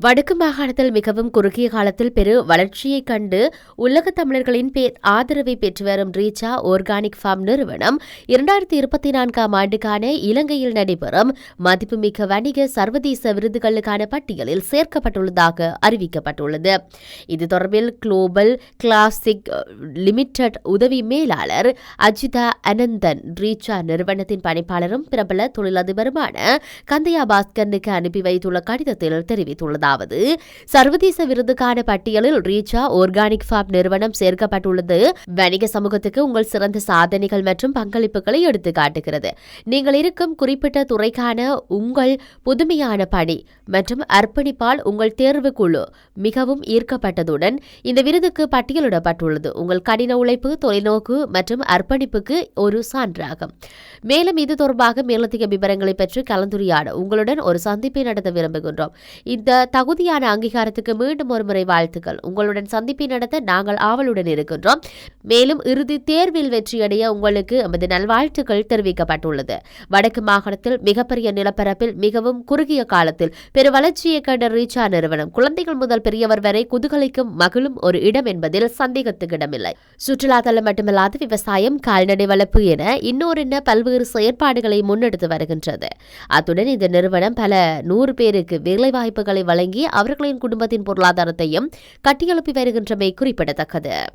வடக்கு மாகாணத்தில் மிகவும் குறுகிய காலத்தில் பெரு வளர்ச்சியை கண்டு உலக தமிழர்களின் பேர் ஆதரவை பெற்று வரும் ரீச்சா ஆர்கானிக் ஃபார்ம் நிறுவனம் இரண்டாயிரத்தி இருபத்தி நான்காம் ஆண்டுக்கான இலங்கையில் நடைபெறும் மதிப்புமிக்க வணிக சர்வதேச விருதுகளுக்கான பட்டியலில் சேர்க்கப்பட்டுள்ளதாக அறிவிக்கப்பட்டுள்ளது. இது தொடர்பில் குளோபல் கிளாசிக் லிமிடெட் உதவி மேலாளர் அஜிதா அனந்தன் ரீச்சா நிறுவனத்தின் பணிப்பாளரும் பிரபல தொழிலதிபருமான கந்தையா பாஸ்கரனுக்கு அனுப்பி வைத்துள்ள கடிதத்தில் தெரிவித்துள்ளது அதாவது சர்வதேச விருதுக்கான பட்டியலில் ரீச்சா ஆர்கானிக் ஃபார்ம் நிறுவனம் சேர்க்கப்பட்டுள்ளது. வணிக சமூகத்துக்கு உங்கள் சிறந்த சாதனைகள் மற்றும் பங்களிப்புகளை எடுத்து காட்டுகிறது நீங்கள் இருக்கும் குறிப்பிட்ட துறைக்கான உங்கள் புதுமையான பணி மற்றும் அர்ப்பணிப்பால் உங்கள் தேர்வு குழு மிகவும் ஈர்க்கப்பட்டதுடன் இந்த விருதுக்கு பட்டியலிடப்பட்டுள்ளது. உங்கள் கடின உழைப்பு தொலைநோக்கு மற்றும் அர்ப்பணிப்புக்கு ஒரு சான்றாகும். மேலும் இது தொடர்பாக மேலதிக விவரங்களை பற்றி கலந்துரையாட உங்களுடன் ஒரு சந்திப்பை நடத்த விரும்புகின்றோம். இந்த தகுதியான அங்கீகாரத்துக்கு மீண்டும் ஒருமுறை வாழ்த்துக்கள். உங்களுடன் சந்திப்பை நடத்த நாங்கள் ஆவலுடன் இருக்கின்றோம். மேலும் இறுதி தேர்வில் வெற்றியடைய உங்களுக்கு எமது நல்வாழ்த்துக்கள் தெரிவிக்கப்பட்டுள்ளது. வடக்கு மாகாணத்தில் மிகப்பெரிய நிலப்பரப்பில் மிகவும் குறுகிய காலத்தில் பெரு வளர்ச்சியை கண்ட ரீச்சா நிறுவனம் குழந்தைகள் முதல் பெரியவர் வரை குதுகலைக்கும் மகிழும் ஒரு இடம் என்பதில் சந்தேகத்துக்கு இடமில்லை சுற்றுலா தளம் மட்டுமல்லாது விவசாயம் கால்நடை வளர்ப்பு என இன்னொரு பல்வேறு செயற்பாடுகளை முன்னெடுத்து வருகின்றது. அத்துடன் இந்த நிறுவனம் பல நூறு பேருக்கு வேலைவாய்ப்புகளை வழங்கி அவர்களின் குடும்பத்தின் பொருளாதாரத்தையும் கட்டியெழுப்பி வருகின்றமை குறிப்பிடத்தக்கது.